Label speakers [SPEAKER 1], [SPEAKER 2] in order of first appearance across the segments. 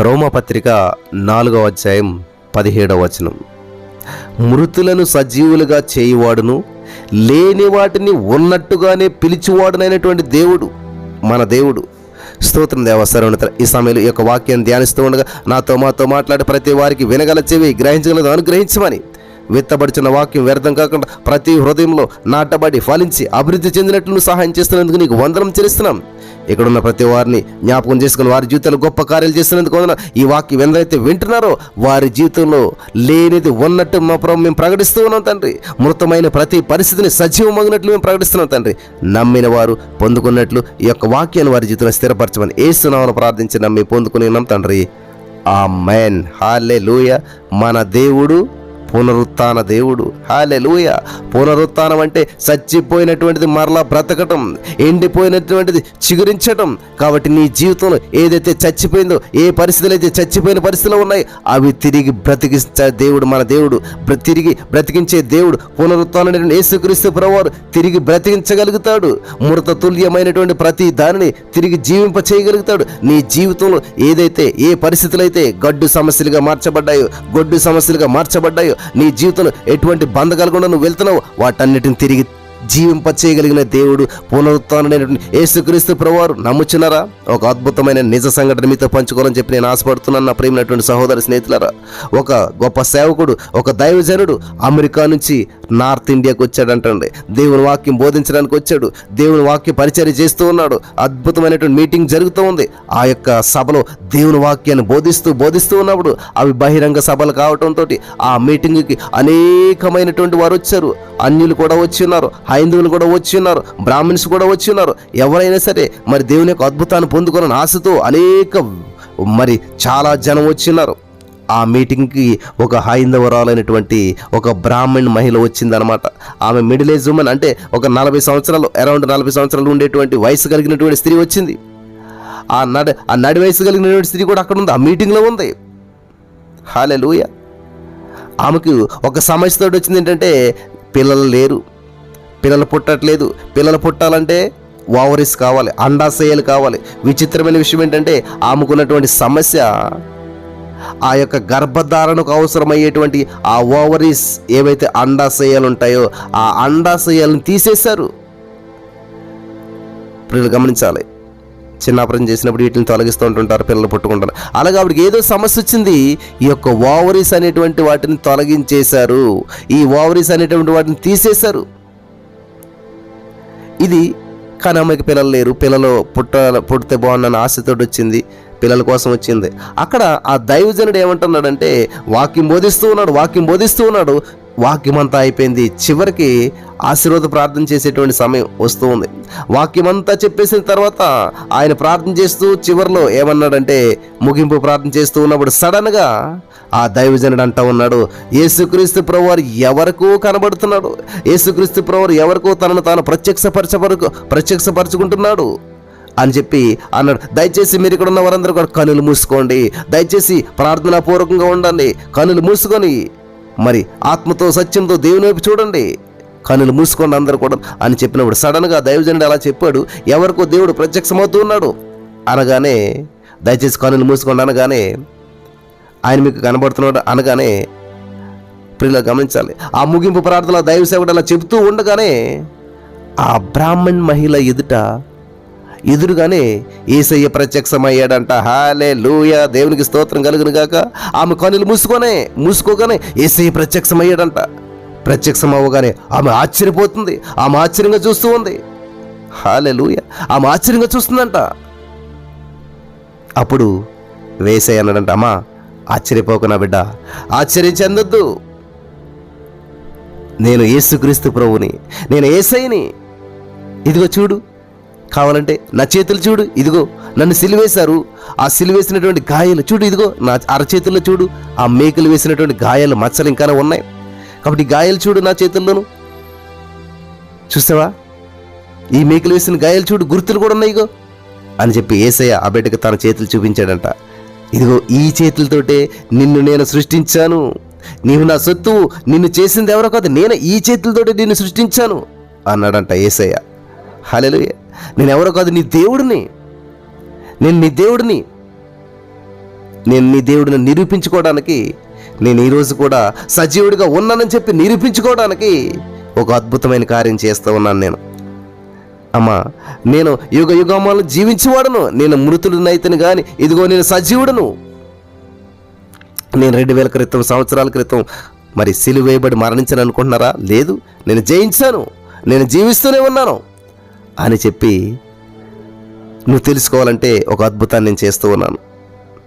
[SPEAKER 1] రోమపత్రిక నాలుగవ అధ్యాయం పదిహేడవ వచనం. మృతులను సజీవులుగా చేయువాడును లేని వాటిని ఉన్నట్టుగానే పిలిచివాడునైనటువంటి దేవుడు మన దేవుడు. స్తోత్రం దేవస్థానం ఈ సమయంలో ఈ యొక్క వాక్యాన్ని ధ్యానిస్తూ ఉండగా నాతో మాతో మాట్లాడే ప్రతి వారికి వినగల చెవి గ్రహించగలదు అనుగ్రహించమని విత్తబడుచున్న వాక్యం వ్యర్థం కాకుండా ప్రతి హృదయంలో నాటబడి ఫలించి అభివృద్ధి చెందినట్లు సహాయం చేస్తున్నందుకు నీకు వందనం చేస్తున్నాం ఇక్కడున్న ప్రతి వారిని జ్ఞాపకం చేసుకుని వారి జీవితాలు గొప్ప కార్యాలు చేస్తున్నందుకు వందన. ఈ వాక్యం ఎందరైతే వింటున్నారో వారి జీవితంలో లేనిది ఉన్నట్టు మా ప్రభు మేము ప్రకటిస్తూ ఉన్నాం తండ్రి. మృతమైన ప్రతి పరిస్థితిని సజీవమగినట్లు మేము ప్రకటిస్తున్నాం తండ్రి. నమ్మిన వారు పొందుకున్నట్లు ఈ యొక్క వాక్యాన్ని వారి జీవితంలో స్థిరపరచమని ఏసునామను ప్రార్థించి నమ్మి పొందుకుని ఉన్నాం తండ్రి. ఆ మెన్ హాలే లూయ మన దేవుడు పునరుత్న దేవుడు. హాలే లూయ అంటే చచ్చిపోయినటువంటిది మరలా బ్రతకటం ఎండిపోయినటువంటిది చిగురించటం. కాబట్టి నీ జీవితంలో ఏదైతే చచ్చిపోయిందో ఏ పరిస్థితులు అయితే చచ్చిపోయిన పరిస్థితులు ఉన్నాయి అవి తిరిగి బ్రతికించే దేవుడు మన దేవుడు. తిరిగి బ్రతికించే దేవుడు పునరుత్థానం యేసుక్రీస్తు ప్రభువారు తిరిగి బ్రతికించగలుగుతాడు. మృత తుల్యమైనటువంటి ప్రతి దానిని తిరిగి జీవింప చేయగలుగుతాడు. నీ జీవితంలో ఏదైతే ఏ పరిస్థితులు అయితే గడ్డు సమస్యలుగా మార్చబడ్డాయో గొడ్డు సమస్యలుగా మార్చబడ్డాయో నీ జీవితంలో ఎటువంటి బంధకాలు కూడా నువ్వు వెళ్తున్నావు వాటన్నిటిని తిరిగి జీవింప చేయగలిగిన దేవుడు పునరుత్నమైనటువంటి యేసుక్రీస్తు ప్రభువారు నమ్ముచున్నారా? ఒక అద్భుతమైన నిజ సంఘటన మీతో పంచుకోవాలని చెప్పి నేను ఆశపడుతున్నాను నా ప్రేమైనటువంటి సహోదరి స్నేహితులరా. ఒక గొప్ప సేవకుడు ఒక దైవజనుడు అమెరికా నుంచి నార్త్ ఇండియాకి వచ్చాడంటండి. దేవుని వాక్యం బోధించడానికి వచ్చాడు. దేవుని వాక్య పరిచయం చేస్తూ ఉన్నాడు. అద్భుతమైనటువంటి మీటింగ్ జరుగుతూ ఉంది. ఆ యొక్క సభలో దేవుని వాక్యాన్ని బోధిస్తూ బోధిస్తూ ఉన్నప్పుడు అవి బహిరంగ సభలు కావటంతో ఆ మీటింగ్కి అనేకమైనటువంటి వారు వచ్చారు. అన్యులు కూడా వచ్చి ఉన్నారు హైందువులు కూడా వచ్చి ఉన్నారు బ్రాహ్మిన్స్ కూడా వచ్చి ఉన్నారు. ఎవరైనా సరే మరి దేవుని యొక్క అద్భుతాన్ని పొందుకోవాలని ఆశతో అనేక మరి చాలా జనం వచ్చి ఉన్నారు. ఆ మీటింగ్కి ఒక హైందవరాలైనటువంటి ఒక బ్రాహ్మణ్ మహిళ వచ్చిందనమాట ఆమె మిడిల్ ఏజ్ ఉమెన్ అంటే ఒక నలభై సంవత్సరాలు అరౌండ్ నలభై సంవత్సరాలు ఉండేటువంటి వయసు కలిగినటువంటి స్త్రీ వచ్చింది. ఆ నడి ఆ నడి వయసు కలిగినటువంటి స్త్రీ కూడా అక్కడ ఉంది ఆ మీటింగ్లో ఉంది. హాలే లూయ ఆమెకు ఒక సమస్యతో వచ్చింది ఏంటంటే పిల్లలు లేరు. పిల్లలు పుట్టట్లేదు. పిల్లలు పుట్టాలంటే ఓవరీస్ కావాలి అండాశయాలు కావాలి. విచిత్రమైన విషయం ఏంటంటే ఆమెకున్నటువంటి సమస్య ఆ యొక్క గర్భధారణకు అవసరమయ్యేటువంటి ఆ ఓవరీస్ ఏవైతే అండాశయాలు ఉంటాయో ఆ అండాశయాలను తీసేశారు. పిల్లలు గమనించాలి. చిన్నాపురం చేసినప్పుడు వీటిని తొలగిస్తూ ఉంటుంటారు పిల్లలు పుట్టుకుంటారు. అలాగే ఆవిడకి ఏదో సమస్య వచ్చింది ఈ యొక్క ఓవరీస్ అనేటువంటి వాటిని తొలగించేశారు. ఈ ఓవరీస్ అనేటువంటి వాటిని తీసేశారు. ఇది కానీ అమ్మాయికి పిల్లలు లేరు పిల్లలు పుట్ట పుడితే బాగుందని ఆశతో వచ్చింది పిల్లల కోసం వచ్చింది. అక్కడ ఆ దైవజనుడు ఏమంటున్నాడంటే వాక్యం బోధిస్తూ ఉన్నాడు వాక్యం బోధిస్తూ ఉన్నాడు వాక్యం అంతా అయిపోయింది. చివరికి ఆశీర్వాద ప్రార్థన చేసేటువంటి సమయం వస్తూ ఉంది వాక్యం అంతా చెప్పేసిన తర్వాత ఆయన ప్రార్థన చేస్తూ చివరిలో ఏమన్నాడంటే ముగింపు ప్రార్థన చేస్తూ ఉన్నప్పుడు సడన్గా ఆ దైవజనుడు అంటూ ఉన్నాడు యేసుక్రీస్తు ప్రభువారు ఎవరికో కనబడుతున్నాడు? యేసుక్రీస్తు ప్రభువారు ఎవరికో తనను తాను ప్రత్యక్షపరచబరకు ప్రత్యక్షపరచుకుంటున్నాడు? అని చెప్పి అన్నాడు. దయచేసి మీరు ఇక్కడ ఉన్న వారందరూ కూడా కనులు మూసుకోండి. దయచేసి ప్రార్థనాపూర్వకంగా ఉండండి. కనులు మూసుకొని మరి ఆత్మతో సత్యంతో దేవుని వైపు చూడండి. కనులు మూసుకోండి అందరూ కూడా అని చెప్పినప్పుడు సడన్గా దైవజనుడు అలా చెప్పాడు. ఎవరికో దేవుడు ప్రత్యక్షమవుతూ ఉన్నాడు. అనగానే దయచేసి కనులు మూసుకోండి అనగానే ఆయన మీకు కనబడుతున్నాడు అనగానే ప్రియుల గమనించాలి. ఆ ముగింపు ప్రార్థనలో దైవ సేవడు అలా చెబుతూ ఉండగానే ఆ బ్రాహ్మణ్ మహిళ ఎదుట ఎదురుగానే ఏసయ్య ప్రత్యక్షమయ్యాడంట. హాలే లూయ దేవునికి స్తోత్రం కలుగును గాక. ఆమె కనులు మూసుకోనే మూసుకోగానే ఏసయ్య ప్రత్యక్షమయ్యాడంట. ప్రత్యక్షం అవ్వగానే ఆమె ఆశ్చర్యపోతుంది. ఆమె ఆశ్చర్యంగా చూస్తూ ఉంది. హాలే లూయ ఆమె ఆశ్చర్యంగా చూస్తుందంట. అప్పుడు వేసయ్య అన్నాడంట అమ్మా ఆశ్చర్యపోకు నా బిడ్డ. ఆశ్చర్యం చెందొద్దు. నేను ఏసుక్రీస్తు ప్రభుని నేను ఏసైని ఇదిగో చూడు కావాలంటే నా చేతులు చూడు ఇదిగో నన్ను సిలివేశారు. ఆ సిలివేసినటువంటి గాయాలు చూడు ఇదిగో నా అరచేతుల్లో చూడు ఆ మేకలు వేసినటువంటి గాయాలు మచ్చలు ఇంకా ఉన్నాయి. కాబట్టి గాయాలు చూడు నా చేతుల్లోను. చూస్తావా? ఈ మేకలు వేసిన గాయాలు చూడు గుర్తులు కూడా ఉన్నాయి ఇగో అని చెప్పి ఏసయ్య ఆ బిడ్డకు తన చేతులు చూపించాడంట. ఇదిగో ఈ చేతులతోటే నిన్ను నేను సృష్టించాను. నీవు నా సొత్తు నిన్ను చేసింది ఎవరో కాదు నేను ఈ చేతులతోటే నిన్ను సృష్టించాను అన్నాడంట ఏసయ్య. హల్లెలూయా. నేను ఎవరో కాదు నీ దేవుడిని. నేను నీ దేవుడిని. నేను నీ దేవుడిని నిరూపించుకోవడానికి నేను ఈరోజు కూడా సజీవుడిగా ఉన్నానని చెప్పి నిరూపించుకోవడానికి ఒక అద్భుతమైన కార్యం చేస్తూ ఉన్నాను నేను. అమ్మా నేను యుగ యుగమాలను జీవించేవాడను. నేను మృతుడినైతను కానీ ఇదిగో నేను సజీవుడను. నేను రెండు వేల క్రితం సంవత్సరాల క్రితం మరి సిలువేయబడి మరణించను అనుకుంటున్నారా? లేదు నేను జయించాను. నేను జీవిస్తూనే ఉన్నాను. అని చెప్పి నువ్వు తెలుసుకోవాలంటే ఒక అద్భుతాన్ని నేను చేస్తూ ఉన్నాను.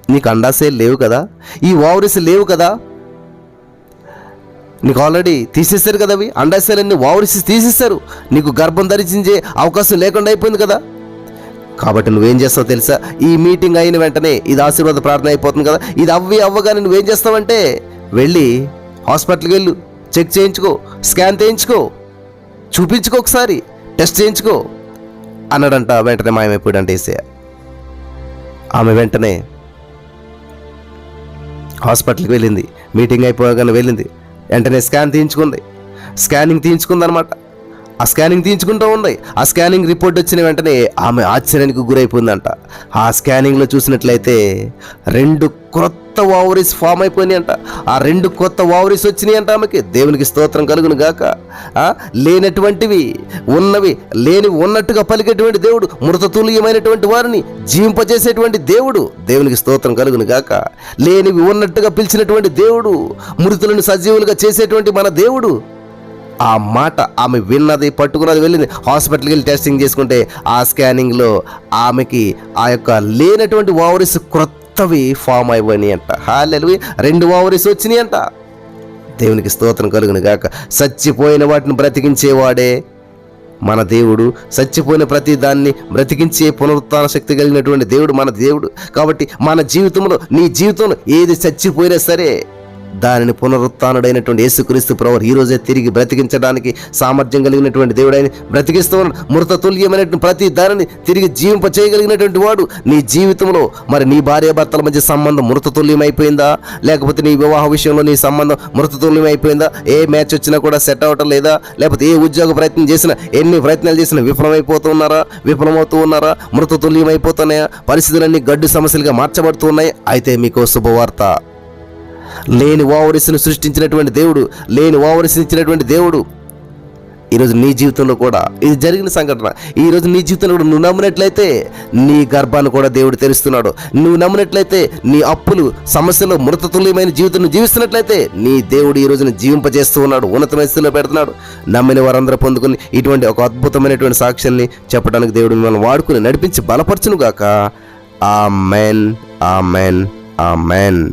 [SPEAKER 1] నీకు అండాసే లేవు కదా? ఈ వావరిస్ లేవు కదా? నీకు ఆల్రెడీ తీసేస్తారు కదా అవి? అండాశయాలన్నీ వావరిసి తీసేస్తారు నీకు గర్భం ధరించే అవకాశం లేకుండా అయిపోయింది కదా? కాబట్టి నువ్వేం చేస్తావు తెలుసా? ఈ మీటింగ్ అయిన వెంటనే ఇది ఆశీర్వాద ప్రార్థన అయిపోతుంది కదా? ఇది అవ్వి అవ్వగానే నువ్వేం చేస్తావంటే వెళ్ళి హాస్పిటల్కి వెళ్ళు. చెక్ చేయించుకో. స్కాన్ చేయించుకో. చూపించుకో ఒకసారి. టెస్ట్ చేయించుకో. అన్నాడంట వెంటనే మాయమైపోయాడంట ఏసయ్య ఆమె వెంటనే హాస్పిటల్కి వెళ్ళింది. మీటింగ్ అయిపోగానే వెళ్ళింది. వెంటనే స్కాన్ తీయించుకుంది. స్కానింగ్ తీయించుకుందనమాట. ఆ స్కానింగ్ తీయించుకుంటూ ఉంది ఆ స్కానింగ్ రిపోర్ట్ వచ్చిన వెంటనే ఆమె ఆశ్చర్యానికి గురైపోయిందంట. ఆ స్కానింగ్లో చూసినట్లయితే రెండు క్రొత్త ఓవరీస్ ఫామ్ అయిపోయినాయంట. ఆ రెండు కొత్త ఓవరీస్ వచ్చినాయంట ఆమెకి. దేవునికి స్తోత్రం కలుగును గాక. లేనటువంటివి ఉన్నవి లేనివి ఉన్నట్టుగా పలికేటువంటి దేవుడు మృతతుల్యమైనటువంటి వారిని జీవింపజేసేటువంటి దేవుడు దేవునికి స్తోత్రం కలుగును గాక. లేనివి ఉన్నట్టుగా పిలిచినటువంటి దేవుడు మృతులను సజీవులుగా చేసేటువంటి మన దేవుడు ఆ మాట ఆమె విన్నది పట్టుకున్నది వెళ్ళింది. హాస్పిటల్కి వెళ్ళి టెస్టింగ్ చేసుకుంటే ఆ స్కానింగ్లో ఆమెకి ఆ యొక్క లేనటువంటి ఓవరీస్ క్రొత్తవి ఫామ్ అయిపోయినాయి అంట. హాలెల్వి రెండు ఓవరీస్ వచ్చినాయి అంట. దేవునికి స్తోత్రం కలుగును గాక. చచ్చిపోయిన వాటిని బ్రతికించేవాడే మన దేవుడు. చచ్చిపోయిన ప్రతి దాన్ని బ్రతికించే పునరుత్న శక్తి కలిగినటువంటి దేవుడు మన దేవుడు. కాబట్టి మన జీవితంలో నీ జీవితంలో ఏది చచ్చిపోయినా సరే దానిని పునరుత్డైనటువంటి యేసుక్రీస్తు ప్రవర్ ఈరోజే తిరిగి బ్రతికించడానికి సామర్థ్యం కలిగినటువంటి దేవుడైన బ్రతికిస్తూ ఉన్నాడు. మృత తుల్యమైనటువంటి ప్రతి దానిని తిరిగి జీవింప చేయగలిగినటువంటి వాడు నీ జీవితంలో మరి నీ భార్య భర్తల మధ్య సంబంధం మృత తుల్యమైపోయిందా లేకపోతే నీ వివాహ విషయంలో నీ సంబంధం మృత తుల్యమైపోయిందా ఏ మ్యాచ్ వచ్చినా కూడా సెట్ అవటం లేదా? లేకపోతే ఏ ఉద్యోగ ప్రయత్నం చేసినా ఎన్ని ప్రయత్నాలు చేసినా విఫలమైపోతూ ఉన్నారా విఫలమవుతూ ఉన్నారా? మృత తుల్యమైపోతున్నాయా పరిస్థితులన్నీ గడ్డు సమస్యలుగా మార్చబడుతూ ఉన్నాయి అయితే మీకు శుభవార్త. లేని ఓవరిసిని సృష్టించినటువంటి దేవుడు లేని వావరిస్ని ఇచ్చినటువంటి దేవుడు. ఈరోజు నీ జీవితంలో కూడా ఇది జరిగిన సంఘటన. ఈరోజు నీ జీవితంలో కూడా నువ్వు నమ్మినట్లయితే నీ గర్భాన్ని కూడా దేవుడు తెరుస్తున్నాడు. నువ్వు నమ్మినట్లయితే నీ అప్పులు సమస్యలు మృతతుల్యమైన జీవితం జీవిస్తున్నట్లయితే నీ దేవుడు ఈ రోజున జీవింపజేస్తూ ఉన్నాడు ఉన్నతమైన స్థితిలో పెడుతున్నాడు. నమ్మిన వారందరూ పొందుకుని ఇటువంటి ఒక అద్భుతమైనటువంటి సాక్ష్యాన్ని చెప్పడానికి దేవుడు మిమ్మల్ని వాడుకుని నడిపించి బలపరచునుగాక. ఆ మెన్ ఆ మెన్ ఆ మెన్